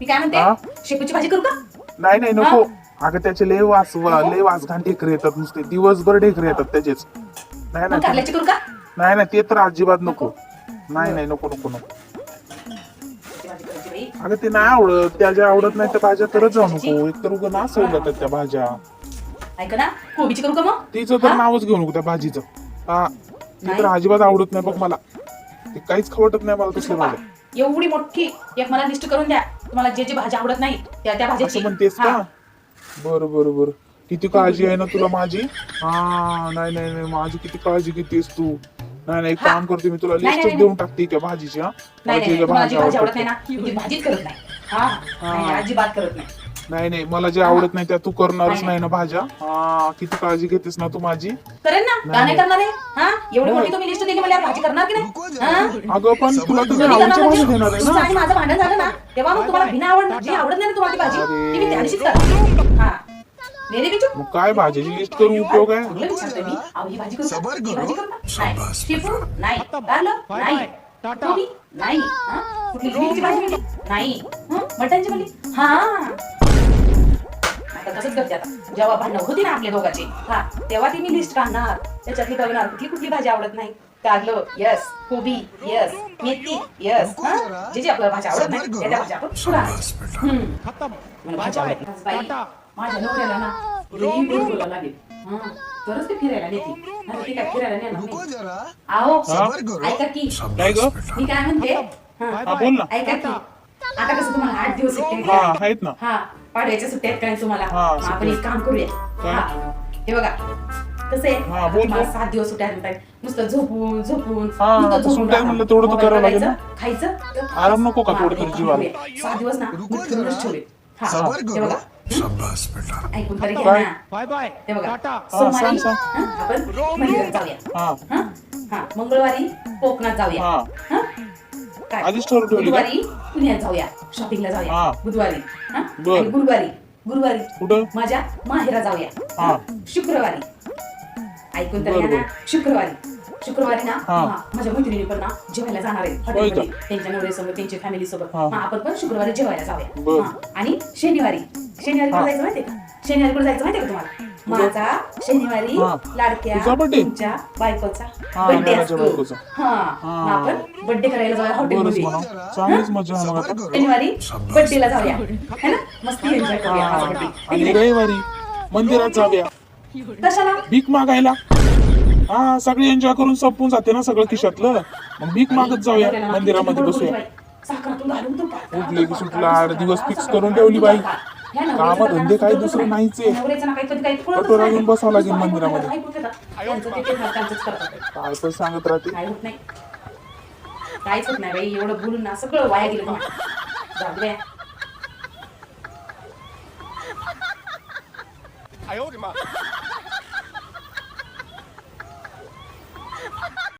मी काय हा? म्हणते शेपूची भाजी करू का? नाही नाही नको. अगं त्याचे लय वास लय वास घाण ढेकरे येतात नुसते. दिवसभर ढेकरे येतात त्याचेच. नाही मग नाही. कारल्याची करू का? नाही नाही ते तर अजिबात नको. नाही नाही नको नको नको. शेपूची भाजी करायची बाई. अगं ते नाही आवडत. त्या ज्या आवडत नाही त्या भाज्या करत जाऊ नको. एक तर उगं नास होऊन जातात त्या भाज्या. ऐका ना कोबीची करू का मग? तिचं तर? नावच घेऊ नको त्या भाजीचं. हा ती तर नाही. अजिबात आवडत नाही बघ मला. ते काहीच खवटत नाही मला तसल्या भाज्या. एवढी मोठी एक मला लिस्ट करून द्या. तुम्हाला जे जे भाजी आवडत नाही त्या त्या भाज्याची असं म्हणतेस हा. का बरं बरं बरं. किती काळजी आहे ना तुला माझी? हा नाही नाही नाही माझी किती काळजी घेतेस तू? नाही नाही एक. काम करते मी तुला नाही, नाही, देऊन टाकते त्या भाजीची हा नाही मला नाही. जे तुम्हाला जी भाजी आवडत नाही ना ती भाजीच करत नाही. हा. नाही, नाही, अजिबात करत नाही. नाही नाही मला जे आवडत नाही त्या तू करणारच नाही, नाही ना भाज्या. हा किती काळजी घेतेस ना तू माझी. करेन ना? का नाही. करणार? आहे हा? एवढी मोठी तुम्ही लिस्ट दिली मला भाजी करणार की नाही? हा? अगं पण तुला करणार आवडीची भाजी म्हणजे? देणार आहे तुमचं ना आणि माझं भांडण झालं ना तेव्हा मग तुम्हाला बिना आवड जी आवडत नाही ना तुम्हाला ती भाजी. ती मी हा. मग काय भाजीची लिस्ट करून उपयोग आहे? कुठलं विचारतोय मी. अहो ही भाजी करू का? सबर ही करो. भाजी करू का? नाही. शेपू? नाही. कारलं नाही. कोबी नाही. हा? कुठली ग्रीनची भाजी नाही. हं? मटणची हा. तसंच करते आता. जेव्हा भांडणं होती ना आपल्या दोघांची हा तेव्हा ती मी लिस्ट काढणार. त्याच्यातली बघणार कुठली कुठली भाजी आवडत नाही. कारलं यस कोबी यस मेथी यस जे जे आपल्याला भाजी आवडत नाही त्या त्या भाज्या आपण पुढे हम्म. मला भाजी आवडत नाही. बाई, माझ्या नवऱ्याला ना बोलायला लागेल. हा, तरच ते फिरायला नेते नाही ते काय फिरायला नेणार नाही. जरा. आहो. ऐका की. मी काय म्हणते? ऐका की. आता कसं तुम्हाला आठ दिवस सुट्ट्या आहेत हा ना हा पाडव्याच्या सुट्ट्या आहेत काय तुम्हाला हा, मग आपण एक काम करूया काय? हा हे बघा कसं आहे हा, बोल, तुम्हाला बोल. सात दिवस सुट्ट्या आहेत नुसतं झोपून झोपून हा, नुसतं आता झोपून सुट्ट्या राहा. म्हणलं तेवढं तर मग करावं लागेल करायचं? खायचं आराम नको का थोडं एक तरी काम जीवाला? करूया. सात दिवस ना रुको जरा. ठेवले हा, हे बघा ऐकून तरी घ्या काय? ना बाय बाय हे बघा टाटा सोमवारी सांग, हं, आपण मंदिरात जाऊया हा हं? हा मंगळवारी कोकणात जाऊया हा हं? काय? आधीच ठरवून ठेवली का? बुधवारी पुण्यात जाऊया शॉपिंगला जाऊया हा. बुधवारी हं? बर. आणि गुरुवारी गुरुवारी कुठं माझ्या माहेरा जाऊया हा. शुक्रवारी ऐकून तर बर, घ्या ना बर. शुक्रवारी शुक्रवारी ना हा. हा, माझ्या मैत्रिणी पण ना जेवायला जाणार आहे हॉटेलमध्ये का? त्यांच्या नवऱ्यासोबत त्यांच्या फॅमिली सोबत हा. मग आपण पण शुक्रवारी जेवायला जाऊया. हा. आणि शनिवारी शनिवारी हा. जायचं माहितीये का शनिवारी कुठे जायचं माहितीये का तुम्हाला? माझा शनिवारी हा. लाडक्या birthday? तुमच्या बायकोचा हा, बर्थडे असतो. बायकोचा. हा. मग आपण बर्थडे करायला जाऊया बरंच हॉटेलमध्ये म्हणा. चांगलीच मजा आहे मग सबर आता करो शनिवारी शाबास. बर्थडेला जाऊया. है ना? मस्ती एन्जॉय करूया. हा. birthday. रविवारी मंदिरात जाऊया. कशाला? भीक मागायला. हा सगळे एन्जॉय करून संपून जाते ना सगळं खिशातलं. मग भीक मागत जाऊया. मंदिरामध्ये बसूया. घालून तो उठले की सुटला, आठ दिवस fix करून ठेवली बाई. कामं धंदे काही दुसरे नाहीच आहे. कटोरा बसावं लागेल मंदिरामध्ये. काय पण सांगत राहते. काहीच होत नाही बाई एवढं बोलून ना सगळं वाया गेलं जाऊ